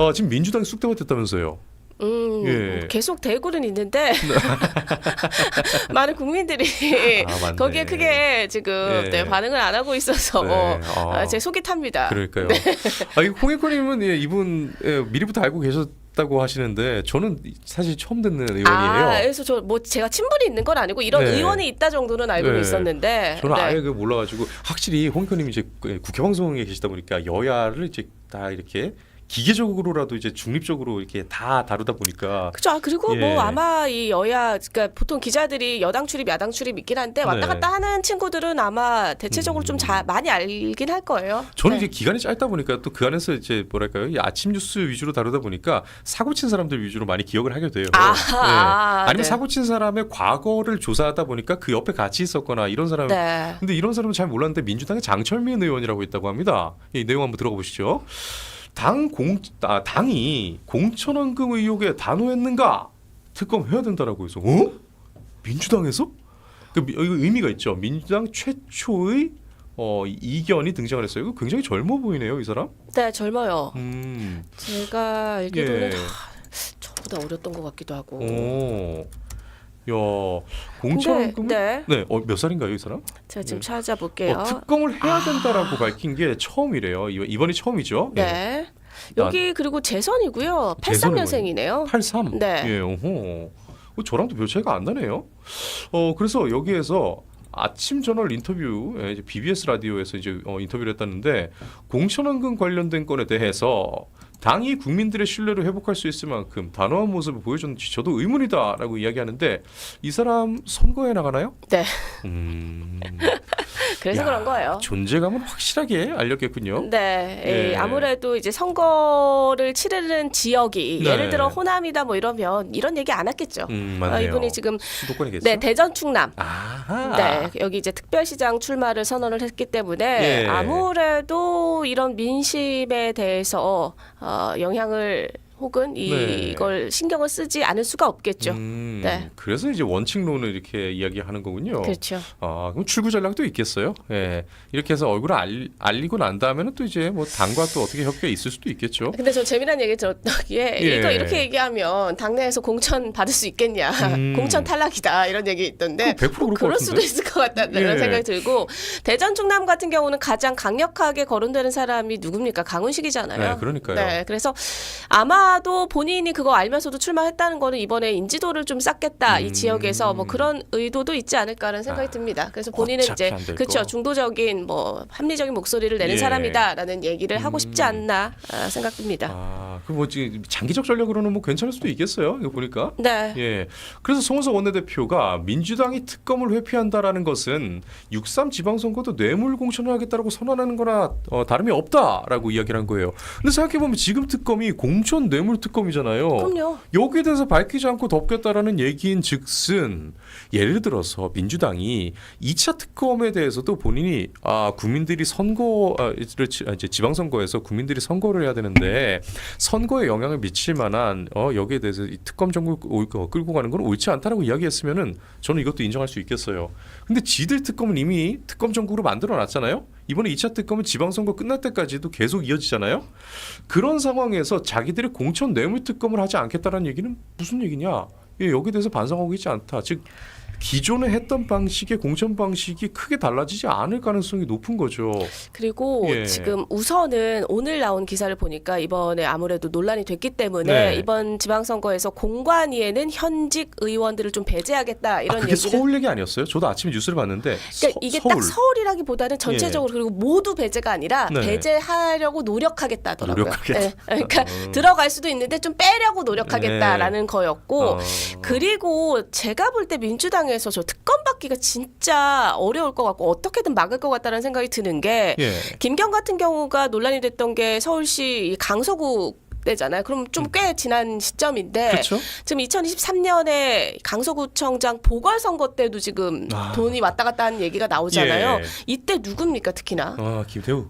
어, 지금 민주당이 쑥대가 됐다면서요. 음, 예. 계속 대구는 있는데 많은 국민들이 아. 거기에 크게 지금 예. 네, 반응을 안 하고 있어서 네. 아. 아, 제 속이 탑니다. 그러니까요. 아, 이 홍익권님은 예, 이분 예, 미리부터 알고 계셨 다고 하시는데 저는 사실 처음 듣는 의원이에요. 아, 그래서 저 뭐 제가 친분이 있는 건 아니고 이런 네. 의원이 있다 정도는 알고는 네. 있었는데 저는 네. 아예 그 몰라가지고 확실히 홍익권님이 이제 그 국회 방송에 계시다 보니까 여야를 이제 다 이렇게 기계적으로라도 이제 중립적으로 이렇게 다 다루다 보니까 그죠. 아, 그리고 예. 뭐 아마 이 여야, 그러니까 보통 기자들이 여당 출입, 야당 출입 있긴 한데 왔다 네. 갔다 하는 친구들은 아마 대체적으로 좀 자, 많이 알긴 할 거예요. 저는 네. 이제 기간이 짧다 보니까 또 그 안에서 이제 뭐랄까요 이 아침 뉴스 위주로 다루다 보니까 사고 친 사람들 위주로 많이 기억을 하게 돼요. 아, 네. 아, 아 니면 네. 사고 친 사람의 과거를 조사하다 보니까 그 옆에 같이 있었거나 이런 사람. 네. 근데 이런 사람은 잘 몰랐는데 민주당의 장철민 의원이라고 있다고 합니다. 이 내용 한번 들어가 보시죠. 당 공, 아, 당이 공천원금 의혹에 단호했는가 특검 해야 된다라고 해서 어? 민주당에서? 그 미- 이거 의미가 있죠. 민주당 최초의 어, 이견이 등장을 했어요. 이거 굉장히 젊어 보이네요, 이 사람. 네, 젊어요. 음, 제가 알기로는 예. 하, 저보다 어렸던 것 같기도 하고. 오, 야, 근데 공천원금. 네, 네, 어, 몇 살인가요, 이 사람? 제가 지금 네. 찾아볼게요. 어, 특검을 해야 된다라고 밝힌 게 처음이래요. 이- 이번이 처음이죠. 예. 네. 여기 그리고 재선이고요. 재선은 83년생이네요. 83. 네. 예, 어허. 어, 저랑도 별 차이가 안 나네요. 어, 그래서 여기에서 아침 저널 인터뷰, 예, 이제 BBS 라디오에서 이제 어, 인터뷰를 했다는데 공천원금 관련된 건에 대해서 당이 국민들의 신뢰를 회복할 수 있을 만큼 단호한 모습을 보여줬는지 저도 의문이다라고 이야기하는데 이 사람 선거에 나가나요? 네. 음, 그래서 야, 그런 거예요. 존재감은 확실하게 알렸겠군요. 네, 예. 예, 아무래도 이제 선거를 치르는 지역이 네. 예를 들어 호남이다 뭐 이러면 이런 얘기 안 했겠죠. 음, 아, 맞네요. 이분이 지금 수도권이겠죠? 네 대전 충남 아하. 네 여기 이제 특별시장 출마를 선언을 했기 때문에 예. 아무래도 이런 민심에 대해서 어, 영향을 혹은 이, 네. 이걸 신경을 쓰지 않을 수가 없겠죠. 음, 네. 그래서 이제 원칙론을 이렇게 이야기하는 거군요. 그렇죠. 아, 그럼 출구 전략도 있겠어요. 예. 이렇게 해서 얼굴을 알, 알리고 난 다음에는 또 이제 뭐 당과 또 어떻게 협의가 있을 수도 있겠죠. 근데 저 재미난 얘기 들었기에 예. 이거 이렇게 얘기하면 당내에서 공천 받을 수 있겠냐 음. 공천 탈락이다 이런 얘기 있던데 그럼 100% 그럴 것 그럴 같은데? 수도 있을 것 같다는 예. 생각이 들고 대전 충남 같은 경우는 가장 강력하게 거론되는 사람이 누굽니까 강훈식이잖아요. 네, 그러니까요. 네, 그래서 아마 도 본인이 그거 알면서도 출마했다는 거는 이번에 인지도를 좀 쌓겠다 음. 이 지역에서 뭐 그런 의도도 있지 않을까라는 생각이 아, 듭니다. 그래서 본인은 어차피 이제 안 될 그렇죠 거. 중도적인 뭐 합리적인 목소리를 내는 예. 사람이다라는 얘기를 하고 싶지 음. 않나 아, 생각됩니다. 아, 그뭐 장기적 전략으로는 뭐 괜찮을 수도 있겠어요. 이거 보니까. 네. 예. 그래서 송원석 원내대표가 민주당이 특검을 회피한다라는 것은 6.3 지방선거도 뇌물 공천을 하겠다라고 선언하는 거나 어, 다름이 없다라고 이야기를 한 거예요. 근데 생각해 보면 지금 특검이 공천 뇌물 특검이잖아요. 그럼요. 여기에 대해서 밝히지 않고 덮겠다라는 얘기인 즉슨 예를 들어서 민주당이 2차 특검에 대해서도 본인이 아 국민들이 선거를 치- 아, 이제 지방선거에서 국민들이 선거를 해야 되는데 선거에 영향을 미칠 만한 어 여기에 대해서 이 특검 정부 끌고 가는 건 옳지 않다라고 이야기했으면은 저는 이것도 인정할 수 있겠어요. 근데 지들 특검은 이미 특검 정국으로 만들어 놨잖아요. 이번에 2차 특검은 지방선거 끝날 때까지도 계속 이어지잖아요. 그런 상황에서 자기들이 공천 뇌물 특검을 하지 않겠다라는 얘기는 무슨 얘기냐? 예, 여기에 대해서 반성하고 있지 않다. 즉 기존에 했던 방식의 공천 방식이 크게 달라지지 않을 가능성이 높은 거죠. 그리고 예. 지금 우선은 오늘 나온 기사를 보니까 이번에 아무래도 논란이 됐기 때문에 네. 이번 지방선거에서 공관위에는 현직 의원들을 좀 배제하겠다 이런 아, 그게 얘기를 서울 얘기 아니었어요? 저도 아침에 뉴스를 봤는데 그러니까 서, 이게 서울. 딱 서울이라기보다는 전체적으로 그리고 모두 배제가 아니라 네. 배제하려고 노력하겠다더라고요. 노력하겠다. 네. 그러니까 어. 들어갈 수도 있는데 좀 빼려고 노력하겠다라는 거였고 어. 그리고 제가 볼 때 민주당에 서 저 특검 받기가 진짜 어려울 것 같고 어떻게든 막을 것 같다는 생각이 드는 게 예. 김경 같은 경우가 논란이 됐던 게 서울시 이 강서구 때잖아요. 그럼 좀 꽤 지난 시점인데 음. 그렇죠? 지금 2023년에 강서구청장 보궐선거 때도 지금 아. 돈이 왔다 갔다 하는 얘기가 나오잖아요. 예. 이때 누굽니까 특히나? 아 김태우.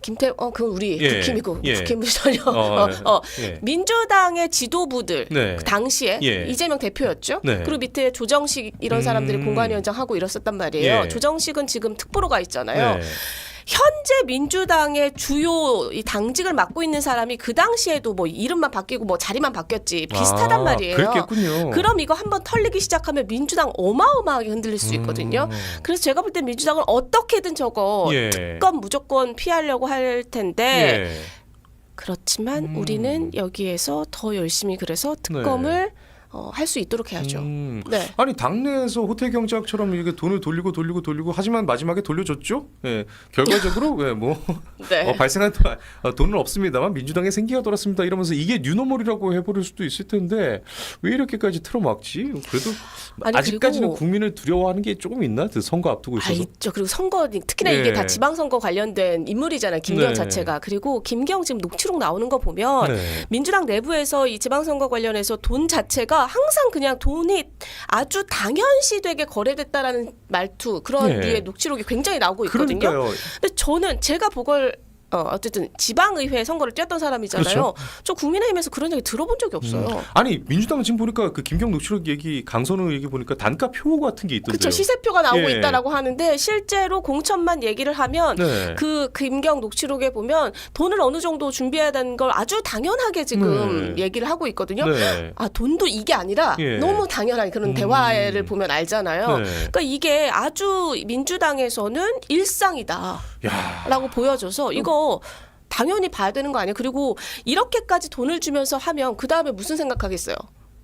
김태 어 그건 우리 예. 국힘이고 예. 국힘 전혀 어, 어, 어. 예. 민주당의 지도부들 네. 그 당시에 예. 이재명 대표였죠. 네. 그리고 밑에 조정식 이런 사람들이 음. 공관위원장 하고 이랬었단 말이에요. 예. 조정식은 지금 특보로 가 있잖아요. 네. 현재 민주당의 주요 이 당직을 맡고 있는 사람이 그 당시에도 뭐 이름만 바뀌고 뭐 자리만 바뀌었지 비슷하단 아, 말이에요. 그랬겠군요. 그럼 이거 한번 털리기 시작하면 민주당 어마어마하게 흔들릴 수 있거든요. 음. 그래서 제가 볼 때 민주당은 어떻게든 저거 예. 특검 무조건 피하려고 할 텐데 예. 그렇지만 음. 우리는 여기에서 더 열심히 그래서 특검을 어, 할 수 있도록 해야죠. 음. 네. 아니 당내에서 호텔 경제학처럼 이게 돈을 돌리고 돌리고 돌리고 하지만 마지막에 돌려줬죠. 예, 결과적으로 예, 뭐 네. 어, 발생한 돈- 어, 돈은 없습니다만 민주당의 생기가 돌았습니다. 이러면서 이게 뉴노멀이라고 해버릴 수도 있을 텐데 왜 이렇게까지 틀어막지? 그래도 아니, 아직까지는 그리고- 국민을 두려워하는 게 조금 있나? 그 선거 앞두고 아 있어서. 있죠. 그리고 선거 특히나 네. 이게 다 지방선거 관련된 인물이잖아요. 김경 네. 자체가. 그리고 김경 지금 녹취록 나오는 거 보면 네. 민주당 내부에서 이 지방선거 관련해서 돈 자체가 항상 그냥 돈이 아주 당연시되게 거래됐다라는 말투 그런 네. 류의 녹취록이 굉장히 나오고 있거든요. 그러니까요. 근데 저는 제가 그걸 어, 어쨌든 지방의회 선거를 뛰었던 사람이잖아요. 그렇죠. 저 국민의힘에서 그런 얘기 들어본 적이 없어요. 아니 민주당은 지금 보니까 그 김경 녹취록 얘기 강선우 얘기 보니까 단가표 같은 게 있던데요. 그렇죠. 시세표가 나오고 예. 있다라고 하는데 실제로 공천만 얘기를 하면 네. 그 김경 녹취록에 보면 돈을 어느 정도 준비해야 되는 걸 아주 당연하게 지금 네. 얘기를 하고 있거든요. 네. 아 돈도 이게 아니라 예. 너무 당연한 그런 음. 대화를 보면 알잖아요. 네. 그러니까 이게 아주 민주당에서는 일상이다 라고 야. 보여줘서 이거 당연히 봐야 되는 거 아니에요? 그리고 이렇게까지 돈을 주면서 하면 그 다음에 무슨 생각하겠어요?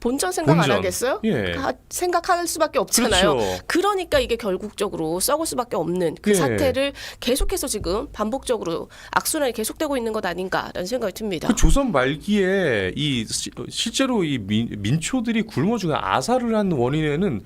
본전 생각 본전. 안 하겠어요? 예. 가- 생각할 수밖에 없잖아요. 그렇죠. 그러니까 이게 결국적으로 썩을 수밖에 없는 그 예. 사태를 계속해서 지금 반복적으로 악순환이 계속되고 있는 것 아닌가라는 생각이 듭니다. 그 조선 말기에 이 시- 실제로 이 민, 민초들이 굶어 죽은 아사를 한 원인에는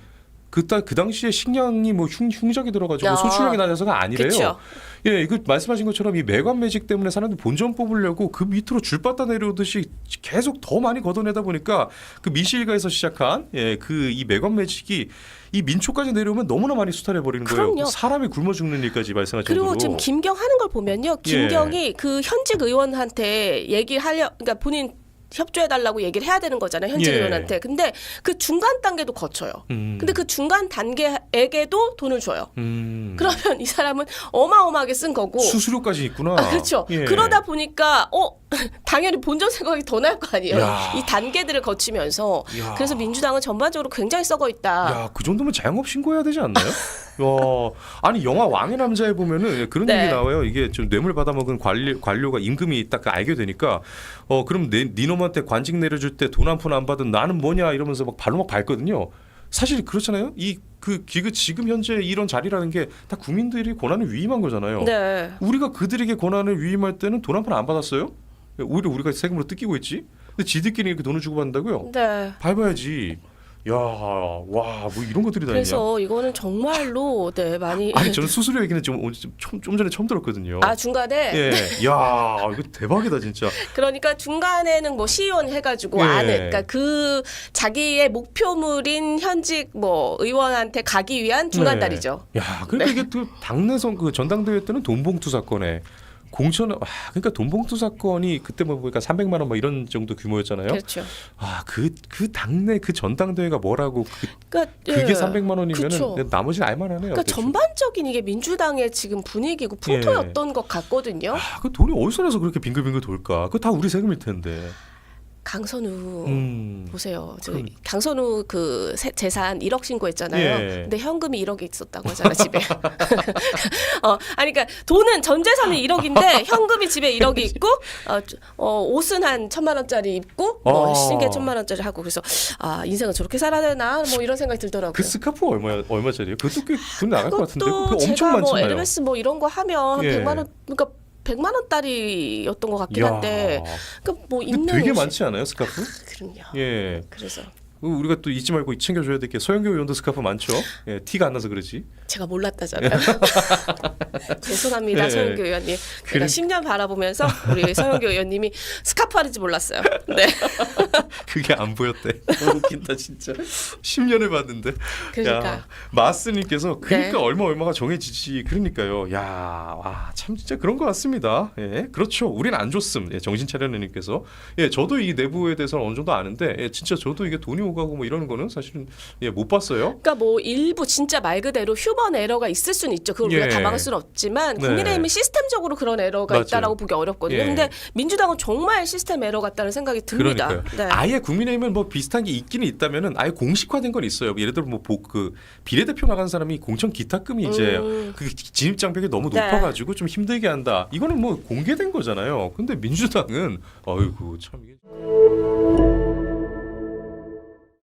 그때 그 당시에 식량이 뭐 흉, 흉작이 들어가지고 아. 소출량이 낮아서가 아니래요. 그쵸. 예, 그 말씀하신 것처럼 이 매관 매직 때문에 사람들이 본전 뽑으려고 그 밑으로 줄 받다 내려오듯이 계속 더 많이 걷어내다 보니까 그 미실가에서 시작한 예, 그 이 매관 매직이 이 민초까지 내려오면 너무나 많이 수탈해 버리는 거예요. 그럼요. 사람이 굶어 죽는 일까지 발생할 그리고 정도로. 지금 김경 하는 걸 보면요. 예. 김경이 그 현직 의원한테 얘기를 하려 그러니까 본인 협조해 달라고 얘기를 해야 되는 거잖아요. 현직 예. 의원한테. 근데 그 중간 단계도 거쳐요. 음. 근데 그 중간 단계에게도 돈을 줘요. 음. 그러면 이 사람은 어마어마하게 쓴 거고 수수료까지 있구나. 아, 그렇죠. 예. 그러다 보니까 어 당연히 본전 생각이 더 날 거 아니에요. 야. 이 단계들을 거치면서 야. 그래서 민주당은 전반적으로 굉장히 썩어 있다. 야, 그 정도면 자영업 신고해야 되지 않나요? 야, 아니 영화 왕의 남자에 보면은 그런 네. 얘기 나와요. 이게 좀 뇌물 받아먹은 관리, 관료가 임금이 딱 알게 되니까 어 그럼 내 니놈한테 관직 내려줄 때 돈 한 푼 안 받은 나는 뭐냐 이러면서 막 발로 막 밟거든요. 사실 그렇잖아요. 이 그 기그 지금 현재 이런 자리라는 게 다 국민들이 권한을 위임한 거잖아요. 네. 우리가 그들에게 권한을 위임할 때는 돈 한 푼 안 받았어요. 오히려 우리가 세금으로 뜯기고 있지. 근데 지들끼리 이렇게 돈을 주고 받는다고요? 네. 밟아야지. 야, 와, 뭐 이런 것들이 다 있냐? 그래서 이거는 정말로 네 많이 아니 저는 수수료 얘기는 좀, 오늘 좀, 좀, 좀 전에 처음 들었거든요. 아 중간에 예, 야 이거 대박이다 진짜. 그러니까 중간에는 뭐 시의원 해가지고 예. 안을 그러니까 그 자기의 목표물인 현직 뭐 의원한테 가기 위한 중간다리죠. 야, 그러니까 네. 이게 또 당내 선 그 전당대회 때는 돈봉투 사건에 공천, 와, 그러니까 돈봉투 사건이 그때 뭐 보니까 300만 원 뭐 이런 정도 규모였잖아요. 그렇죠. 아, 그 그 당내 그 전당대회가 뭐라고 그, 그러니까 그게 예. 300만 원이면은. 나머지는 알만하네요. 그러니까 대충. 전반적인 이게 민주당의 지금 분위기고 풍토였던 것 같거든요. 아, 그 돈이 어디서 나서 그렇게 빙글빙글 돌까? 그거 다 우리 세금일 텐데. 강선우 음. 보세요. 저 그럼. 강선우 그 세- 재산 1억 신고했잖아요. 예. 근데 현금이 1억이 있었다고 하잖아 집에. 어, 아니 그러니까 돈은 전 재산은 1억인데 현금이 집에 1억이 있고 어, 저- 어, 옷은 한 천만 원짜리 입고 뭐 아. 신게 천만 원짜리 하고 그래서 아 인생은 저렇게 살아야 되나 뭐 이런 생각이 들더라고요. 그 스카프 얼마 얼마짜리예요? 그것도 꽤 돈 나갈 것 같은데. 그거 엄청 제가 뭐 많잖아요. 에르메스 뭐 이런 거 하면 한 예. 100만 원 그러니까 100만 원짜리였던 것 같긴 야. 한데 그뭐 근데 있는 되게 옷이- 많지 않아요 스카프? 그럼요. 예. 그래서 우리가 또 잊지 말고 챙겨줘야 될 게 서영교 의원도 스카프 많죠. 예, 티가 안 나서 그러지. 제가 몰랐다잖아요. 죄송합니다, 예. 서영교 의원님. 그래. 제가 10년 바라보면서 우리 서영교 의원님이 스카프 하는지 몰랐어요. 네, 그게 안 보였대. 너무 웃긴다 진짜. 10년을 봤는데. 그러니까 야, 마스님께서 그러니까 네. 얼마 얼마가 정해지지. 그러니까요. 야, 와, 참 진짜 그런 것 같습니다. 예, 그렇죠. 우린 안 줬음. 예, 정신 차려님께서. 예, 저도 이 내부에 대해서 는 어느 정도 아는데, 예, 진짜 저도 이게 돈이 오가고 뭐 이러는 거는 사실은 예, 못 봤어요. 그러니까 뭐 일부 진짜 말 그대로 휴 휴먼 에러가 있을 수는 있죠. 그걸 우리가 예. 다 막을 수는 없지만 네. 국민의힘은 시스템적으로 그런 에러가 맞아요. 있다라고 보기 어렵거든요. 예. 근데 민주당은 정말 시스템 에러 같다는 생각이 듭니다. 그러니까요. 네. 아예 국민의힘은 뭐 비슷한 게 있기는 있다면은 아예 공식화된 건 있어요. 예를 들어 뭐그 비례대표 나간 사람이 공천 기탁금이 이제 음. 그 진입 장벽이 너무 네. 높아가지고 좀 힘들게 한다. 이거는 뭐 공개된 거잖아요. 근데 민주당은 어이구 참 이게.